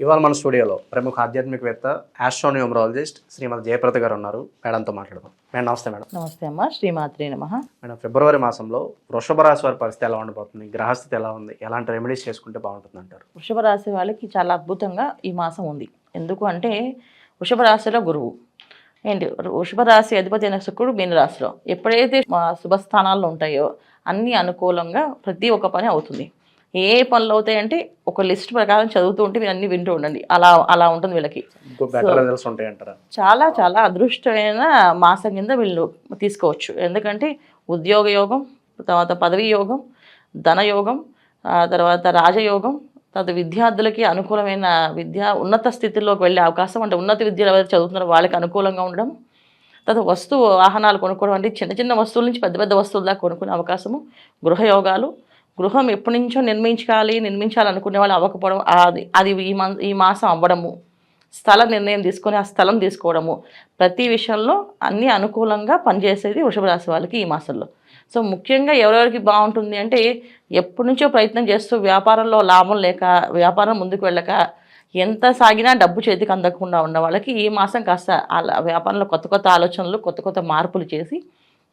ఇవాళ మన స్టూడియోలో ప్రముఖ ఆధ్యాత్మికవేత్త ఆస్ట్రోనియోమరాలజిస్ట్ శ్రీమతి జయప్రద గారు ఉన్నారు. మేడంతో మాట్లాడదాం. మేడం నమస్తే మేడం. నమస్తే అమ్మ. శ్రీమాత్రి నమ. మేడం ఫిబ్రవరి మాసంలో వృషభ రాశి వారి పరిస్థితి ఎలా ఉండబోతుంది? గ్రహస్థితి ఎలా ఉంది? ఎలాంటి రెమెడీస్ చేసుకుంటే బాగుంటుంది అంటారు వృషభ రాశి వాళ్ళకి చాలా అద్భుతంగా ఈ మాసం ఉంది. ఎందుకు అంటే వృషభ రాశిలో గురువు. ఏంటి? వృషభ రాశి అధిపతి అయిన శుక్రుడు మీన రాశిలో. ఎప్పుడైతే శుభస్థానాల్లో ఉంటాయో అన్ని అనుకూలంగా ప్రతి ఒక్క పని అవుతుంది. ఏ పనులు అవుతాయంటే ఒక లిస్ట్ ప్రకారం చదువుతూ ఉంటే మీరు అన్ని వింటూ ఉండండి. అలా అలా ఉంటుంది వీళ్ళకి. చాలా చాలా అదృష్టమైన మాసం కింద వీళ్ళు తీసుకోవచ్చు. ఎందుకంటే ఉద్యోగ యోగం తర్వాత పదవి యోగం ధన యోగం ఆ తర్వాత రాజయోగం తర్వాత విద్యార్థులకి అనుకూలమైన విద్య ఉన్నత స్థితిలోకి వెళ్ళే అవకాశం అంటే ఉన్నత విద్యలు ఎవరైతే చదువుతున్నారో వాళ్ళకి అనుకూలంగా ఉండడం తర్వాత వస్తువు వాహనాలు కొనుక్కోవడం అంటే చిన్న చిన్న వస్తువుల నుంచి పెద్ద పెద్ద వస్తువుల దాకా కొనుక్కునే అవకాశము గృహయోగాలు గృహం ఎప్పటి నుంచో నిర్మించాలి నిర్మించాలనుకునే వాళ్ళు అవ్వకపోవడం అది అది ఈ మా ఈ మాసం అవ్వడము స్థల నిర్ణయం తీసుకొని ఆ స్థలం తీసుకోవడము ప్రతి విషయంలో అన్ని అనుకూలంగా పనిచేసేది వృషభ రాశి వాళ్ళకి ఈ మాసంలో. సో ముఖ్యంగా ఎవరెవరికి బాగుంటుంది అంటే ఎప్పటి నుంచో ప్రయత్నం చేస్తూ వ్యాపారంలో లాభం లేక వ్యాపారం ముందుకు వెళ్ళక ఎంత సాగినా డబ్బు చేతికి అందకుండా ఉన్న వాళ్ళకి ఈ మాసం కాస్త వ్యాపారంలో కొత్త కొత్త ఆలోచనలు కొత్త కొత్త మార్పులు చేసి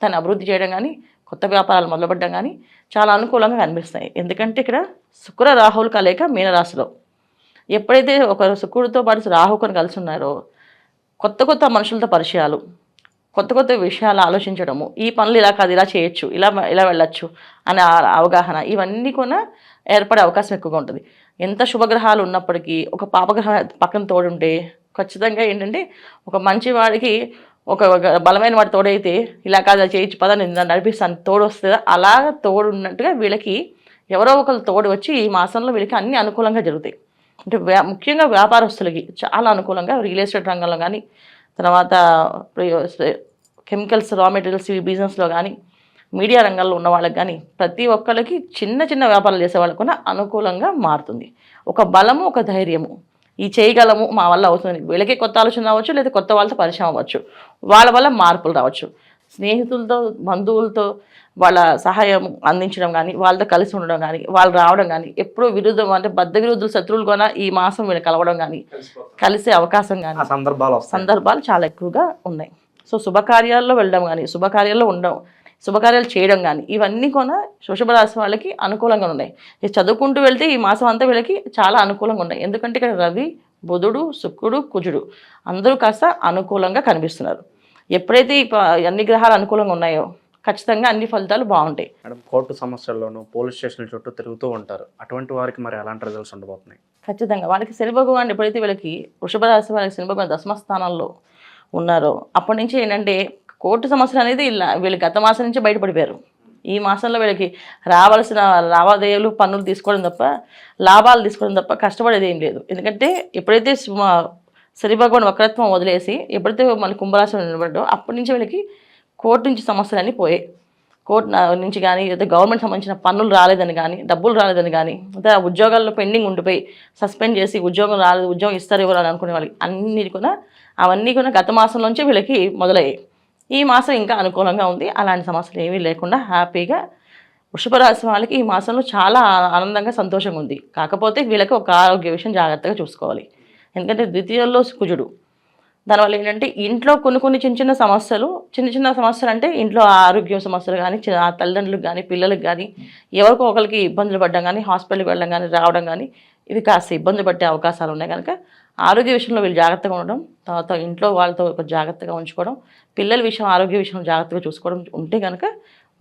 తను అభివృద్ధి చేయడం కానీ కొత్త వ్యాపారాలు మొదలుపెట్టడం కానీ చాలా అనుకూలంగా కనిపిస్తాయి. ఎందుకంటే ఇక్కడ శుక్ర రాహుల్ కలయిక మీనరాశిలో. ఎప్పుడైతే ఒక శుక్రుడితో పాటు రాహుకొని కలిసి ఉన్నారో కొత్త కొత్త మనుషులతో పరిచయాలు కొత్త కొత్త విషయాలు ఆలోచించడము ఈ పనులు ఇలా కాదు ఇలా చేయొచ్చు ఇలా ఇలా వెళ్ళొచ్చు అనే అవగాహన ఇవన్నీ కూడా ఏర్పడే అవకాశం ఎక్కువగా ఉంటుంది. ఎంత శుభగ్రహాలు ఉన్నప్పటికీ ఒక పాపగ్రహం పక్కన తోడుంటే ఖచ్చితంగా ఏంటంటే ఒక మంచి వాడికి ఒక బలమైన వాడు తోడైతే ఇలా కాదు చేయించు పద నేను నడిపిస్తాను తోడు వస్తుందా? అలా తోడు ఉన్నట్టుగా వీళ్ళకి ఎవరో ఒకరు తోడు వచ్చి ఈ మాసంలో వీళ్ళకి అన్ని అనుకూలంగా జరుగుతాయి. అంటే వ్యా ముఖ్యంగా వ్యాపారస్తులకి చాలా అనుకూలంగా రియల్ ఎస్టేట్ రంగంలో కానీ తర్వాత కెమికల్స్ రా మెటీరియల్స్ ఈ బిజినెస్లో కానీ మీడియా రంగంలో ఉన్న వాళ్ళకి కానీ ప్రతి ఒక్కరికి చిన్న చిన్న వ్యాపారాలు చేసే వాళ్ళకు కూడా అనుకూలంగా మారుతుంది. ఒక బలము ఒక ధైర్యము. ఈ చేయగలము మా వల్ల అవుతుంది. వీళ్ళకి కొత్త ఆలోచన రావచ్చు లేదా కొత్త వాళ్ళతో పరిచయం అవ్వచ్చు. వాళ్ళ వల్ల మార్పులు రావచ్చు. స్నేహితులతో బంధువులతో వాళ్ళ సహాయం అందించడం కానీ వాళ్ళతో కలిసి ఉండడం కానీ వాళ్ళు రావడం కానీ ఎప్పుడూ విరుద్ధం అంటే బద్ద విరుద్ధులు శత్రువులు కూడా ఈ మాసం వీళ్ళు కలవడం కానీ కలిసే అవకాశం కానీ ఆ సందర్భాలు సందర్భాలు చాలా ఎక్కువగా ఉన్నాయి. సో శుభకార్యాల్లో వెళ్ళడం కానీ శుభకార్యాల్లో ఉండడం శుభకార్యాలు చేయడం కానీ ఇవన్నీ కూడా వృషభ రాశి వాళ్ళకి అనుకూలంగా ఉన్నాయి. చదువుకుంటూ వెళ్తే ఈ మాసం అంతా వీళ్ళకి చాలా అనుకూలంగా ఉన్నాయి. ఎందుకంటే ఇక్కడ రవి బుధుడు శుక్రుడు కుజుడు అందరూ కాస్త అనుకూలంగా కనిపిస్తున్నారు. ఎప్పుడైతే అన్ని గ్రహాలు అనుకూలంగా ఉన్నాయో ఖచ్చితంగా అన్ని ఫలితాలు బాగుంటాయి. మేడం కోర్టు సమస్యల్లోనూ పోలీస్ స్టేషన్ల చుట్టూ తిరుగుతూ ఉంటారు. అటువంటి వారికి మరి ఎలాంటి రిజల్ట్స్ ఉండబోతున్నాయి? ఖచ్చితంగా వాళ్ళకి శని భగవాన్ ఎప్పుడైతే వీళ్ళకి వృషభ రాశి వాళ్ళకి శని భగవాన్ దశమ స్థానంలో ఉన్నారో అప్పటి నుంచి ఏంటంటే కోర్టు సమస్యలు అనేది వీళ్ళు గత మాసం నుంచి బయటపడిపోయారు. ఈ మాసంలో వీళ్ళకి రావాల్సిన లావాదేవీలు పన్నులు తీసుకోవడం తప్ప లాభాలు తీసుకోవడం తప్ప కష్టపడేది ఏం లేదు. ఎందుకంటే ఎప్పుడైతే మ- శని భగవాన్ వక్రత్వం వదిలేసి ఎప్పుడైతే మళ్ళీ కుంభరాశిలో నిలబడ్డో అప్పటి నుంచి వీళ్ళకి కోర్టు నుంచి సమస్యలన్నీ పోయాయి. కోర్టు నుంచి కానీ లేదా గవర్నమెంట్ సంబంధించిన పన్నులు రాలేదని కానీ డబ్బులు రాలేదని కానీ లేదా ఉద్యోగాల్లో పెండింగ్ ఉండిపోయి సస్పెండ్ చేసి ఉద్యోగం రాలేదు ఉద్యోగం ఇస్తారు ఇవ్వాలని అనుకునే వాళ్ళకి అన్ని కూడా అవన్నీ కూడా గత మాసంలోంచి వీళ్ళకి మొదలయ్యాయి. ఈ మాసం ఇంకా అనుకూలంగా ఉంది. అలాంటి సమస్యలు ఏమీ లేకుండా హ్యాపీగా వృషభ రాశి వాళ్ళకి ఈ మాసంలో చాలా ఆనందంగా సంతోషంగా ఉంది. కాకపోతే వీళ్ళకి ఒక ఆరోగ్య విషయం జాగ్రత్తగా చూసుకోవాలి. ఎందుకంటే ద్వితీయంలో కుజుడు. దానివల్ల ఏంటంటే ఇంట్లో కొన్ని కొన్ని చిన్న చిన్న సమస్యలు చిన్న చిన్న సమస్యలు అంటే ఇంట్లో ఆరోగ్య సమస్యలు కానీ తల్లిదండ్రులకు కానీ పిల్లలకు కానీ ఎవరికో ఒకరికి ఇబ్బందులు పడడం కానీ హాస్పిటల్కి వెళ్ళడం కానీ రావడం కానీ ఇవి కాస్త ఇబ్బంది పడే అవకాశాలు ఉన్నాయి కనుక ఆరోగ్య విషయంలో వీళ్ళు జాగ్రత్తగా ఉండడం తర్వాత ఇంట్లో వాళ్ళతో ఒక జాగ్రత్తగా ఉంచుకోవడం పిల్లల విషయం ఆరోగ్య విషయంలో జాగ్రత్తగా చూసుకోవడం ఉంటే కనుక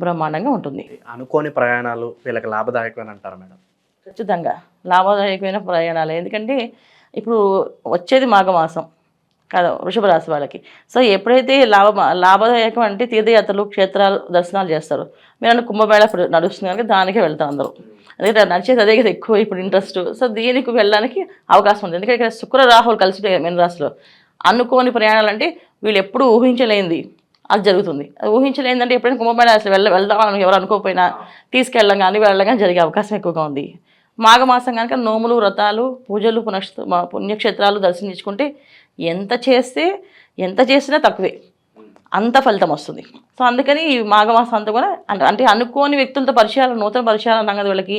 బ్రహ్మాండంగా ఉంటుంది. అనుకోని ప్రయాణాలు వీళ్ళకి లాభదాయకమని అంటారు మేడం? ఖచ్చితంగా. లాభదాయకమైన ప్రయాణాలు. ఎందుకంటే ఇప్పుడు వచ్చేది మాఘమాసం కదా వృషభ రాశి వాళ్ళకి. సో ఎప్పుడైతే లాభ లాభదాయకం అంటే తీర్థయాత్రలు క్షేత్రాలు దర్శనాలు చేస్తారు మీరు కుంభమేళ నడుస్తుంది కనుక దానికే వెళ్తారు అందరూ. అదే నడిచేది అదే కదా ఎక్కువ ఇప్పుడు ఇంట్రెస్ట్ సో దీనికి వెళ్ళడానికి అవకాశం ఉంది. ఎందుకంటే ఇక్కడ శుక్ర రాహులు కలిసి మీనరాశిలో అనుకోని ప్రయాణాలు అంటే వీళ్ళు ఎప్పుడు ఊహించలేంది అది జరుగుతుంది. అది ఊహించలేదంటే ఎప్పుడైనా కుంభమేళ అసలు వెళ్ళ వెళ్దామని ఎవరు అనుకోకపోయినా తీసుకెళ్ళడం కానీ వెళ్ళడం కానీ జరిగే అవకాశం ఎక్కువగా ఉంది. మాఘమాసం కనుక నోములు వ్రతాలు పూజలు పునక్ష పుణ్యక్షేత్రాలు దర్శించుకుంటే ఎంత చేస్తే ఎంత చేసినా తక్కువే. అంత ఫలితం వస్తుంది. సో అందుకని ఈ మాఘమాసం అంతా కూడా అంటే అంటే అనుకోని వ్యక్తులతో పరిచయాలు నూతన పరిచయాలు అన్నాం కదా వీళ్ళకి.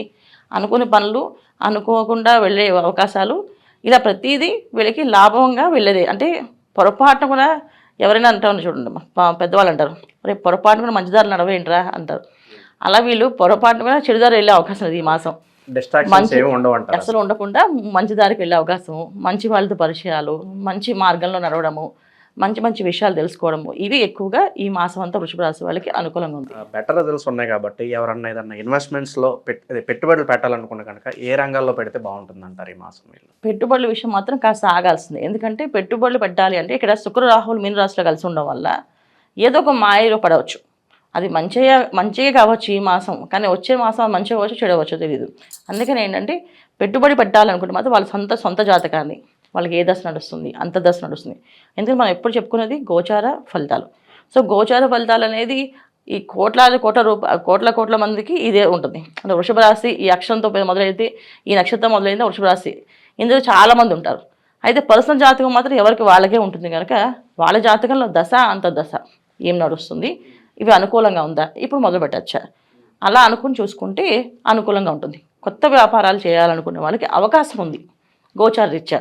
అనుకోని పనులు అనుకోకుండా వెళ్ళే అవకాశాలు. ఇలా ప్రతిదీ వీళ్ళకి లాభంగా వెళ్ళేది. అంటే పొరపాటున కూడా ఎవరైనా అంటారు చూడండి పెద్దవాళ్ళు అంటారు రేపు పొరపాటున కూడా మంచిదారులు నడవేంట్రా? అంటారు. అలా వీళ్ళు పొరపాటున కూడా చెడుదారు వెళ్ళే అవకాశం ఉంది ఈ మాసం. అసలు ఉండకుండా మంచి దారికి వెళ్ళే అవకాశం మంచి వాళ్ళతో పరిచయాలు మంచి మార్గంలో నడవడము మంచి మంచి విషయాలు తెలుసుకోవడము. ఇవి ఎక్కువగా ఈ మాసం అంతా వృషభ రాశి వాళ్ళకి అనుకూలంగా ఉంది. బెటర్ రిజల్ట్స్ ఉన్నాయి కాబట్టి ఎవరన్నా ఏదన్నా ఇన్వెస్ట్మెంట్స్లో పెట్- అదే పెట్టుబడులు పెట్టాలనుకున్న కనుక ఏ రంగాల్లో పెడితే బాగుంటుంది అంటారు ఈ మాసం వీళ్ళు? పెట్టుబడుల విషయం మాత్రం కాస్త ఆగాల్సింది. ఎందుకంటే పెట్టుబడులు పెట్టాలి అంటే ఇక్కడ శుక్ర రాహులు మీన రాశిలో కలిసి ఉండడం వల్ల ఏదో ఒక మాయలో పడవచ్చు. అది మంచిగా మంచిగా కావచ్చు ఈ మాసం. కానీ వచ్చే మాసం మంచిగా అవ్వచ్చు చెడవచ్చు తెలియదు అందుకని ఏంటంటే పెట్టుబడి పెట్టాలనుకుంటే మాత్రం వాళ్ళ సొంత సొంత జాతకాన్ని వాళ్ళకి ఏ దశ నడుస్తుంది అంత దశ నడుస్తుంది. ఎందుకంటే మనం ఎప్పుడు చెప్పుకునేది గోచార ఫలితాలు. సో గోచార ఫలితాలు అనేది ఈ కోట్లాది కోట్ల రూప కోట్ల కోట్ల మందికి ఇదే ఉంటుంది. అంటే వృషభ రాశి ఈ అక్షరంతో మొదలైతే ఈ నక్షత్రం మొదలైతే వృషభ రాశి. ఇందులో చాలామంది ఉంటారు. అయితే పర్సనల్ జాతకం మాత్రం ఎవరికి వాళ్ళకే ఉంటుంది కనుక వాళ్ళ జాతకంలో దశ అంత దశ. ఏం నడుస్తుంది? ఇవి అనుకూలంగా ఉందా? ఇప్పుడు మొదలు పెట్టచ్చా అలా అనుకుని చూసుకుంటే అనుకూలంగా ఉంటుంది. కొత్త వ్యాపారాలు చేయాలనుకునే వాళ్ళకి అవకాశం ఉంది గోచార రీత్యా.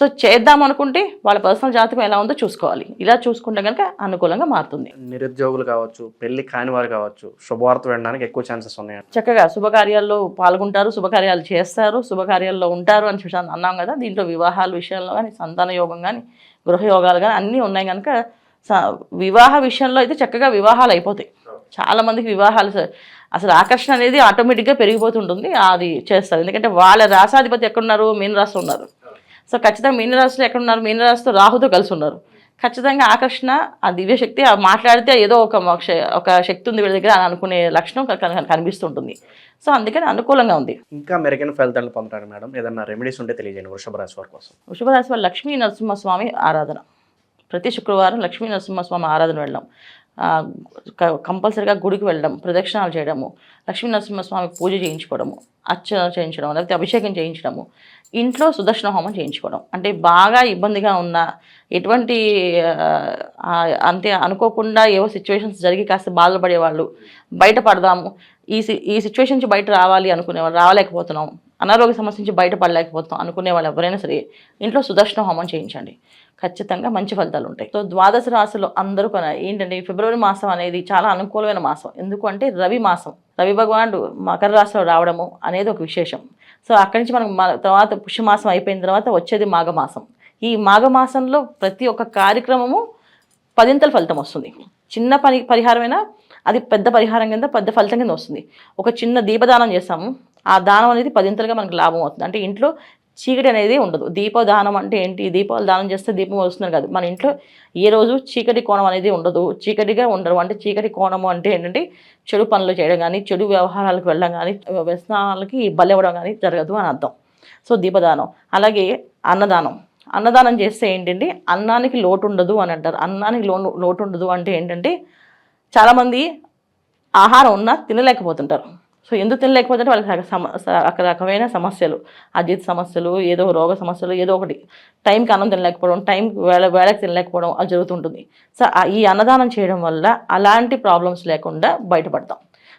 సో చేద్దాం అనుకుంటే వాళ్ళ పర్సనల్ జాతకం ఎలా ఉందో చూసుకోవాలి. ఇలా చూసుకుంటే కనుక అనుకూలంగా మారుతుంది. నిరుద్యోగులు కావచ్చు పెళ్ళి కాని వారు కావచ్చు శుభవార్త వినడానికి ఎక్కువ ఛాన్సెస్ ఉన్నాయి. చక్కగా శుభకార్యాల్లో పాల్గొంటారు శుభకార్యాలు చేస్తారు శుభకార్యాల్లో ఉంటారు అని చూసాను అన్నాం కదా. దీంట్లో వివాహాల విషయంలో కానీ సంతాన యోగం కానీ గృహ యోగాలు కానీ అన్నీ ఉన్నాయి కనుక వివాహ విషయంలో అయితే చక్కగా వివాహాలు అయిపోతాయి. చాలా మందికి వివాహాలు అసలు ఆకర్షణ అనేది ఆటోమేటిక్గా పెరిగిపోతుంటుంది. అది చేస్తారు. ఎందుకంటే వాళ్ళ రాసాధిపతి ఎక్కడున్నారు? మీన రాశి ఉన్నారు. సో ఖచ్చితంగా మీన రాశిలో ఎక్కడున్నారు? మీన రాశితో రాహుతో కలిసి ఉన్నారు ఖచ్చితంగా ఆకర్షణ ఆ దివ్యశక్తి ఆ మాట్లాడితే ఏదో ఒక ఒక శక్తి ఉంది వీళ్ళ దగ్గర అని అనుకునే లక్షణం కన- కన- కనిపిస్తుంటుంది సో అందుకని అనుకూలంగా ఉంది. ఇంకా మెరుగైన ఫలితాలు పొందడానికి మేడం ఏదన్నా రెమెడీస్ ఉంటే తెలియజేయండి వృషభ రాశి వారి కోసం. వృషభ రాశి వాళ్ళు లక్ష్మీ నరసింహస్వామి ఆరాధన. ప్రతి శుక్రవారం లక్ష్మీ నరసింహస్వామి ఆరాధన క- కంపల్సరిగా గుడికి వెళ్ళడం ప్రదక్షిణాలు చేయడము లక్ష్మీ నరసింహస్వామి పూజ చేయించుకోవడము అర్చన చేయించడం లేకపోతే అభిషేకం చేయించడము ఇంట్లో సుదర్శన హోమం చేయించుకోవడం. అంటే బాగా ఇబ్బందిగా ఉన్న ఎటువంటి అంతే అనుకోకుండా ఏవో సిచ్యువేషన్స్ జరిగి కాస్త బాధపడే వాళ్ళు బయటపడదాము ఈ సి ఈ సిచ్యువేషన్ నుంచి బయట రావాలి అనుకునేవాళ్ళు రాలేకపోతున్నాం. అనారోగ్య సమస్య నుంచి బయటపడలేకపోతాం అనుకునే వాళ్ళు ఎవరైనా సరే ఇంట్లో సుదర్శన హోమం చేయించండి. ఖచ్చితంగా మంచి ఫలితాలు ఉంటాయి. సో ద్వాదశ రాశిలో అందరూ ఏంటంటే ఫిబ్రవరి మాసం అనేది చాలా అనుకూలమైన మాసం. ఎందుకంటే రవి మాసం. రవి భగవానుడు మకర రాశిలో రావడము అనేది ఒక విశేషం. సో అక్కడి నుంచి మనం తర్వాత పుష్యమాసం అయిపోయిన తర్వాత వచ్చేది మాఘమాసం. ఈ మాఘమాసంలో ప్రతి ఒక్క కార్యక్రమము పదింతల ఫలితం వస్తుంది. చిన్న పని పరిహారమైనా అది పెద్ద పరిహారం కింద పెద్ద ఫలితం కింద వస్తుంది. ఒక చిన్న దీపదానం చేస్తాము. ఆ దానం అనేది పదింతలుగా మనకు లాభం అవుతుంది. అంటే ఇంట్లో చీకటి అనేది ఉండదు. దీపదానం అంటే ఏంటి? దీపాలు దానం చేస్తే దీపం వస్తున్నారు కాదు. మన ఇంట్లో ఏ రోజు చీకటి కోణం అనేది ఉండదు. చీకటిగా ఉండరు. అంటే చీకటి కోణము అంటే ఏంటంటే చెడు పనులు చేయడం కానీ చెడు వ్యవహారాలకు వెళ్ళడం కానీ వ్యసనాలకి బలివ్వడం కానీ జరగదు అని అర్థం. సో దీపదానం. అలాగే అన్నదానం. అన్నదానం చేస్తే ఏంటంటే అన్నానికి లోటు ఉండదు అని అంటారు. అన్నానికి లో లోటు ఉండదు అంటే ఏంటంటే చాలామంది ఆహారం ఉన్నా తినలేకపోతుంటారు. సో ఎందుకు తినలేకపోతే వాళ్ళకి రకరకమైన సమస్యలు. అజిత్ సమస్యలు ఏదో రోగ సమస్యలు ఏదో ఒకటి. టైంకి అన్నం తినలేకపోవడం టైం వేళ వేళకి తినలేకపోవడం అది జరుగుతుంటుంది. సో ఈ అన్నదానం చేయడం వల్ల అలాంటి ప్రాబ్లమ్స్ లేకుండా బయటపడతాం.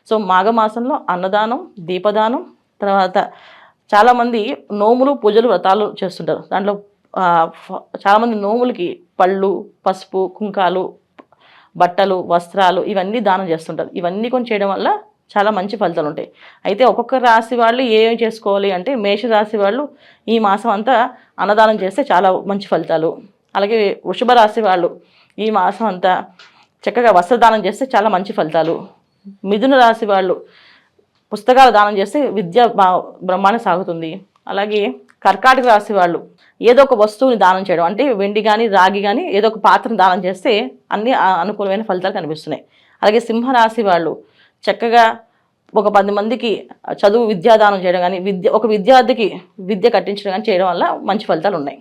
సో మాఘమాసంలో అన్నదానం దీపదానం తర్వాత చాలామంది నోములు పూజలు వ్రతాలు చేస్తుంటారు. దాంట్లో చాలామంది నోములకి పళ్ళు పసుపు కుంకాలు బట్టలు వస్త్రాలు ఇవన్నీ దానం చేస్తుంటారు. ఇవన్నీ కొన్ని చేయడం వల్ల చాలా మంచి ఫలితాలు ఉంటాయి. అయితే ఒక్కొక్క రాశి వాళ్ళు ఏం చేసుకోవాలి అంటే మేష రాశి వాళ్ళు ఈ మాసం అంతా అన్నదానం చేస్తే చాలా మంచి ఫలితాలు. అలాగే వృషభ రాశి వాళ్ళు ఈ మాసం అంతా చక్కగా వస్త్రదానం చేస్తే చాలా మంచి ఫలితాలు. మిథున రాశి వాళ్ళు పుస్తకాలు దానం చేస్తే విద్య బ్రహ్మాండం బ్రహ్మాండ సాగుతుంది. అలాగే కర్కాటక రాశి వాళ్ళు ఏదో ఒక వస్తువుని దానం చేయడం అంటే వెండి కానీ రాగి కానీ ఏదో ఒక పాత్రను దానం చేస్తే అన్ని అనుకూలమైన ఫలితాలు కనిపిస్తున్నాయి. అలాగే సింహరాశి వాళ్ళు చక్కగా ఒక పది మందికి చదువు విద్యాదానం చేయడం కానీ విద్య ఒక విద్యార్థికి విద్య కట్టించడం కానీ చేయడం వల్ల మంచి ఫలితాలు ఉన్నాయి.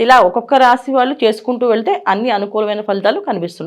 ఇలా ఒక్కొక్క రాశి వాళ్ళు చేసుకుంటూ వెళ్తే అన్ని అనుకూలమైన ఫలితాలు కనిపిస్తున్నాయి.